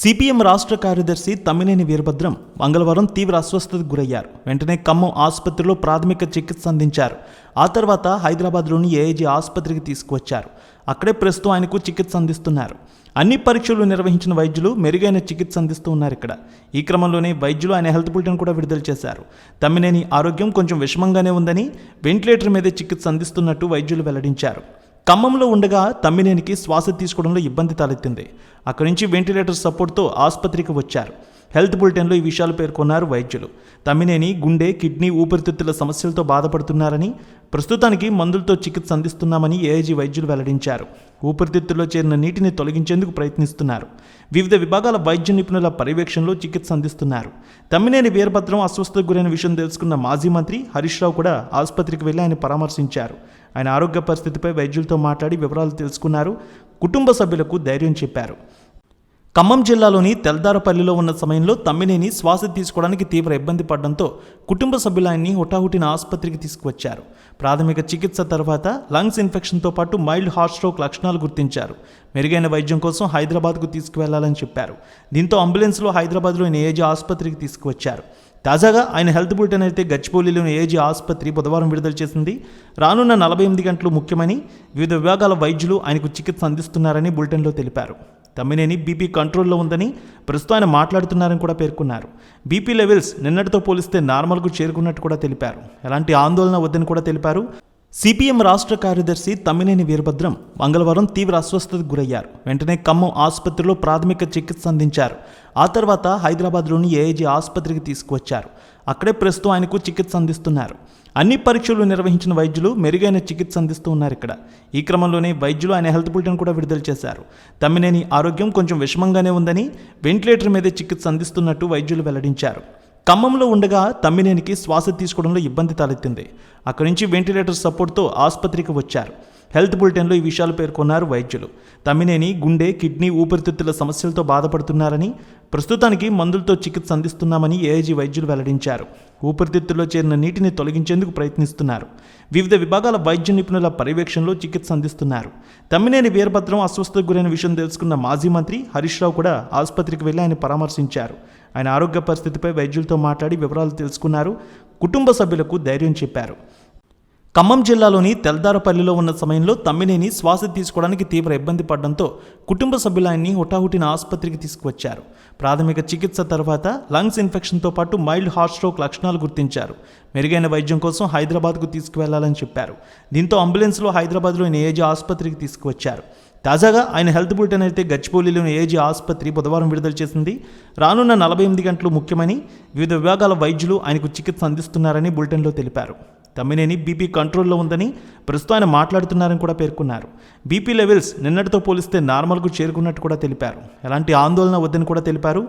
CPM రాష్ట్ర కార్యదర్శి తమ్మినేని వీరభద్రం మంగళవారం తీవ్ర అస్వస్థతకు గురయ్యారు. వెంటనే ఖమ్మం ఆసుపత్రిలో ప్రాథమిక చికిత్స అందించారు. ఆ తర్వాత హైదరాబాద్లోని ఏఐజీ ఆసుపత్రికి తీసుకువచ్చారు. అక్కడే ప్రస్తుతం ఆయనకు చికిత్స అందిస్తున్నారు. అన్ని పరీక్షలు నిర్వహించిన వైద్యులు మెరుగైన చికిత్స అందిస్తూ ఉన్నారు ఇక్కడ. ఈ క్రమంలోనే వైద్యులు ఆయన హెల్త్ బులెటిన్ కూడా విడుదల చేశారు. తమ్మినేని ఆరోగ్యం కొంచెం విషమంగానే ఉందని వెంటిలేటర్ మీదే చికిత్స అందిస్తున్నట్టు వైద్యులు వెల్లడించారు. ఖమ్మంలో ఉండగా తమ్మినేనికి శ్వాస తీసుకోవడంలో ఇబ్బంది తలెత్తింది. అక్కడి నుంచి వెంటిలేటర్ సపోర్ట్తో ఆసుపత్రికి వచ్చారు. హెల్త్ బులెటిన్లో ఈ విషయాలు పేర్కొన్నారు వైద్యులు. తమ్మినేని గుండె కిడ్నీ ఊపిరితిత్తుల సమస్యలతో బాధపడుతున్నారని ప్రస్తుతానికి మందులతో చికిత్స అందిస్తున్నామని ఏఐజీ వైద్యులు వెల్లడించారు. ఊపిరితిత్తుల్లో చేరిన నీటిని తొలగించేందుకు ప్రయత్నిస్తున్నారు. వివిధ విభాగాల వైద్య నిపుణుల పర్యవేక్షణలో చికిత్స అందిస్తున్నారు. తమ్మినేని వీరభద్రం అస్వస్థతకు గురైన విషయం తెలుసుకున్న మాజీ మంత్రి హరీష్ రావు కూడా ఆసుపత్రికి వెళ్ళి ఆయన పరామర్శించారు. ఆయన ఆరోగ్య పరిస్థితిపై వైద్యులతో మాట్లాడి వివరాలు తెలుసుకున్నారు. కుటుంబ సభ్యులకు ధైర్యం చెప్పారు. ఖమ్మం జిల్లాలోని తెల్దారపల్లిలో ఉన్న సమయంలో తమ్మినేని శ్వాస తీసుకోవడానికి తీవ్ర ఇబ్బంది పడడంతో కుటుంబ సభ్యులు ఆయన్ని హుటాహుటిన ఆసుపత్రికి తీసుకువచ్చారు. ప్రాథమిక చికిత్స తర్వాత లంగ్స్ ఇన్ఫెక్షన్తో పాటు మైల్డ్ హార్ట్ స్ట్రోక్ లక్షణాలు గుర్తించారు. మెరుగైన వైద్యం కోసం హైదరాబాద్కు తీసుకువెళ్ళాలని చెప్పారు. దీంతో అంబులెన్స్లో హైదరాబాద్లోని ఏజీ ఆసుపత్రికి తీసుకువచ్చారు. తాజాగా ఆయన హెల్త్ బులెటిన్ అయితే గచ్చిపోలిలోని ఏజీ ఆసుపత్రి బుధవారం విడుదల చేసింది. రానున్న నలభై ఎనిమిది గంటలు ముఖ్యమని వివిధ విభాగాల వైద్యులు ఆయనకు చికిత్స అందిస్తున్నారని బులెటిన్లో తెలిపారు. తమ్మినేని బీపీ కంట్రోల్లో ఉందని ప్రస్తుతం ఆయన మాట్లాడుతున్నారని కూడా పేర్కొన్నారు. బీపీ లెవెల్స్ నిన్నటితో పోలిస్తే నార్మల్కు చేరుకున్నట్టు కూడా తెలిపారు. ఎలాంటి ఆందోళన వద్దని కూడా తెలిపారు. సిపిఎం రాష్ట్ర కార్యదర్శి తమ్మినేని వీరభద్రం మంగళవారం తీవ్ర అస్వస్థతకు గురయ్యారు. వెంటనే ఖమ్మం ఆసుపత్రిలో ప్రాథమిక చికిత్స అందించారు. ఆ తర్వాత హైదరాబాద్లోని ఏఐజీ ఆసుపత్రికి తీసుకువచ్చారు. అక్కడే ప్రస్తుతం ఆయనకు చికిత్స అందిస్తున్నారు. అన్ని పరీక్షలు నిర్వహించిన వైద్యులు మెరుగైన చికిత్స అందిస్తూ ఉన్నారు ఇక్కడ. ఈ క్రమంలోనే వైద్యులు ఆయన హెల్త్ బులెటిన్ కూడా విడుదల చేశారు. తమ్మినేని ఆరోగ్యం కొంచెం విషమంగానే ఉందని వెంటిలేటర్ మీదే చికిత్స అందిస్తున్నట్టు వైద్యులు వెల్లడించారు. ఖమ్మంలో ఉండగా తమ్మినేనికి శ్వాస తీసుకోవడంలో ఇబ్బంది తలెత్తింది. అక్కడి నుంచి వెంటిలేటర్ సపోర్ట్తో ఆసుపత్రికి వచ్చారు. హెల్త్ బులెటిన్లో ఈ విషయాలు పేర్కొన్నారు వైద్యులు. తమ్మినేని గుండె కిడ్నీ ఊపిరితిత్తుల సమస్యలతో బాధపడుతున్నారని ప్రస్తుతానికి మందులతో చికిత్స అందిస్తున్నామని ఏఐజీ వైద్యులు వెల్లడించారు. ఊపిరితిత్తుల్లో చేరిన నీటిని తొలగించేందుకు ప్రయత్నిస్తున్నారు. వివిధ విభాగాల వైద్య నిపుణుల పర్యవేక్షణలో చికిత్స అందిస్తున్నారు. తమ్మినేని వీరభద్రం అస్వస్థకు గురైన విషయం తెలుసుకున్న మాజీ మంత్రి హరీష్ రావు కూడా ఆసుపత్రికి వెళ్ళి ఆయన పరామర్శించారు. ఆయన ఆరోగ్య పరిస్థితిపై వైద్యులతో మాట్లాడి వివరాలు తెలుసుకున్నారు. కుటుంబ సభ్యులకు ధైర్యం చెప్పారు. ఖమ్మం జిల్లాలోని తెల్దారపల్లిలో ఉన్న సమయంలో తమ్మినేని శ్వాస తీసుకోవడానికి తీవ్ర ఇబ్బంది పడడంతో కుటుంబ సభ్యులు ఆయన్ని హుటాహుటిన ఆసుపత్రికి తీసుకువచ్చారు. ప్రాథమిక చికిత్స తర్వాత లంగ్స్ ఇన్ఫెక్షన్తో పాటు మైల్డ్ హార్ట్ స్ట్రోక్ లక్షణాలు గుర్తించారు. మెరుగైన వైద్యం కోసం హైదరాబాద్కు తీసుకువెళ్ళాలని చెప్పారు. దీంతో అంబులెన్స్లో హైదరాబాద్లోని ఏజీ ఆసుపత్రికి తీసుకువచ్చారు. తాజాగా ఆయన హెల్త్ బులెటిన్ అయితే గచ్చిపోలిలోని ఏజీ ఆసుపత్రి బుధవారం విడుదల చేసింది. రానున్న నలభై ఎనిమిది గంటలు ముఖ్యమని వివిధ విభాగాల వైద్యులు ఆయనకు చికిత్స అందిస్తున్నారని బులెటిన్లో తెలిపారు. తమ్మినేని బీపీ కంట్రోల్లో ఉందని ప్రస్తుతం ఆయన మాట్లాడుతున్నారని కూడా పేర్కొన్నారు. బీపీ లెవెల్స్ నిన్నటితో పోలిస్తే నార్మల్కు చేరుకున్నట్టు కూడా తెలిపారు. ఎలాంటి ఆందోళన వద్దని కూడా తెలిపారు.